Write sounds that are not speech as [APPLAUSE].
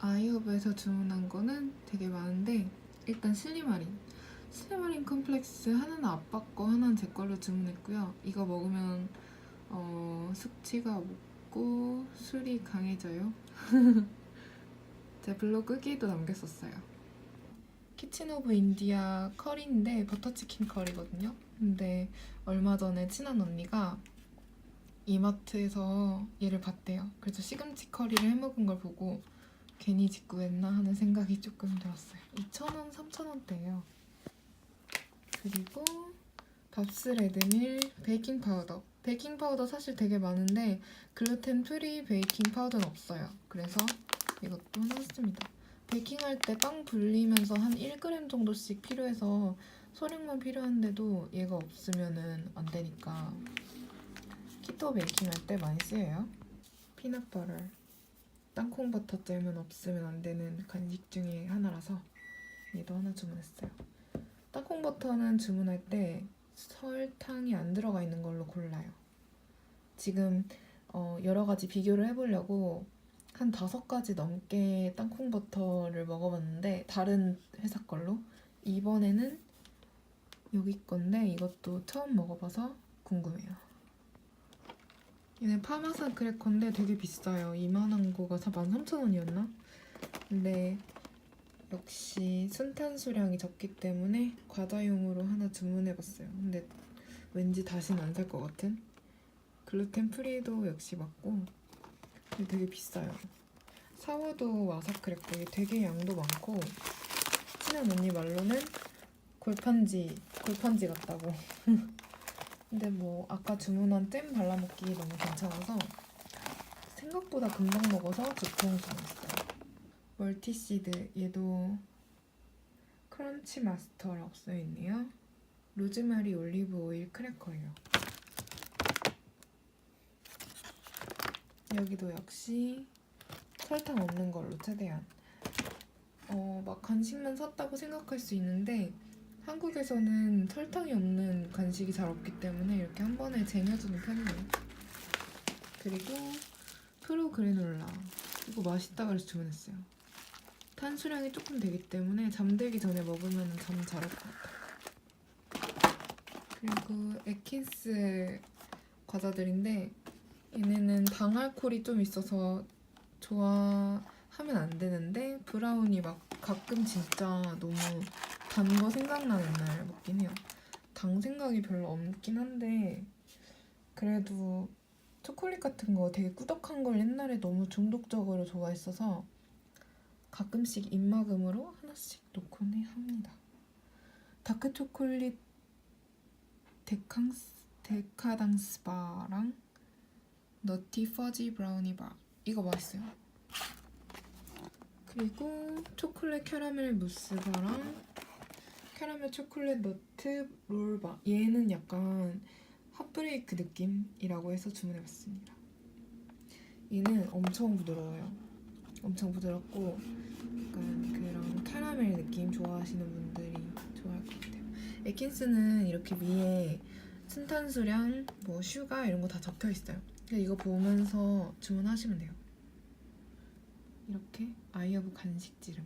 아이허브에서 주문한 거는 되게 많은데 일단 슬리마린. 슬리마린 컴플렉스 하나는 아빠 거 하나는 제 걸로 주문했고요. 이거 먹으면 어, 숙취가 먹고 술이 강해져요. [LAUGHS] 제 블로그 후기에도 남겼었어요. 키친 오브 인디아 커리인데 버터치킨 커리거든요. 근데 얼마 전에 친한 언니가 이마트에서 얘를 봤대요. 그래서 시금치 커리를 해먹은 걸 보고 괜히 직구했나 하는 생각이 조금 들었어요. 2,000원, 3,000원대예요. 그리고 밥스 레드밀 베이킹 파우더. 베이킹 파우더 사실 되게 많은데 글루텐 프리 베이킹 파우더는 없어요. 그래서 이것도 넣었습니다. 베이킹할 때 빵 불리면서 한 1g 정도씩 필요해서 소량만 필요한데도 얘가 없으면은 안 되니까 키토 베이킹 할 때 많이 쓰여요. 피넛버터 땅콩버터 잼은 없으면 안 되는 간식 중에 하나라서 얘도 하나 주문했어요. 땅콩버터는 주문할 때 설탕이 안 들어가 있는 걸로 골라요. 지금 어, 여러 가지 비교를 해보려고 한 다섯 가지 넘게 땅콩버터를 먹어봤는데 다른 회사 걸로 이번에는 여기 건데 이것도 처음 먹어봐서 궁금해요. 얘네 파마산 크래커인데 되게 비싸요. 이만한 거가 13,000원이었나? 근데 역시 순탄수량이 적기 때문에 과자용으로 하나 주문해봤어요. 근데 왠지 다시는 안살 것 같은? 글루텐 프리도 역시 맞고 근데 되게 비싸요. 사워도 와사 크래커 되게 양도 많고 친한 언니 말로는 골판지 골판지 같다고 [LAUGHS] 근데 뭐 아까 주문한 잼 발라먹기 너무 괜찮아서 생각보다 금방 먹어서 주문했어요. 멀티시드 얘도 크런치 마스터라고 써있네요. 로즈마리 올리브 오일 크래커예요. 여기도 역시 설탕 없는 걸로 최대한 어, 막 간식만 샀다고 생각할 수 있는데 한국에서는 설탕이 없는 간식이 잘 없기 때문에 이렇게 한 번에 쟁여주는 편이에요. 그리고 프로 그래놀라 이거 맛있다 그래서 주문했어요. 탄수량이 조금 되기 때문에 잠들기 전에 먹으면 잠 잘 올 것 같아요. 그리고 에킨스 과자들인데 얘네는 당알콜이 좀 있어서 좋아하면 안 되는데 브라운이 막 가끔 진짜 너무 단 거 생각나는 날 먹긴 해요. 당 생각이 별로 없긴 한데 그래도 초콜릿 같은 거 되게 꾸덕한 걸 옛날에 너무 중독적으로 좋아했어서 가끔씩 입막음으로 하나씩 놓곤 해 합니다. 다크 초콜릿 데캉스 데카당스 바랑 너티 퍼지 브라우니 바 이거 맛있어요. 그리고 초콜릿 캐러멜 무스 바랑 캐러멜 초콜릿 너트 롤바 얘는 약간 핫브레이크 느낌이라고 해서 주문해봤습니다. 얘는 엄청 부드러워요. 엄청 부드럽고 약간 그런 캐러멜 느낌 좋아하시는 분들이 좋아할 것 같아요. 에킨스는 이렇게 위에 순탄수량, 뭐 슈가 이런 거 다 적혀 있어요. 이거 보면서 주문하시면 돼요. 이렇게 아이어브 간식 지름.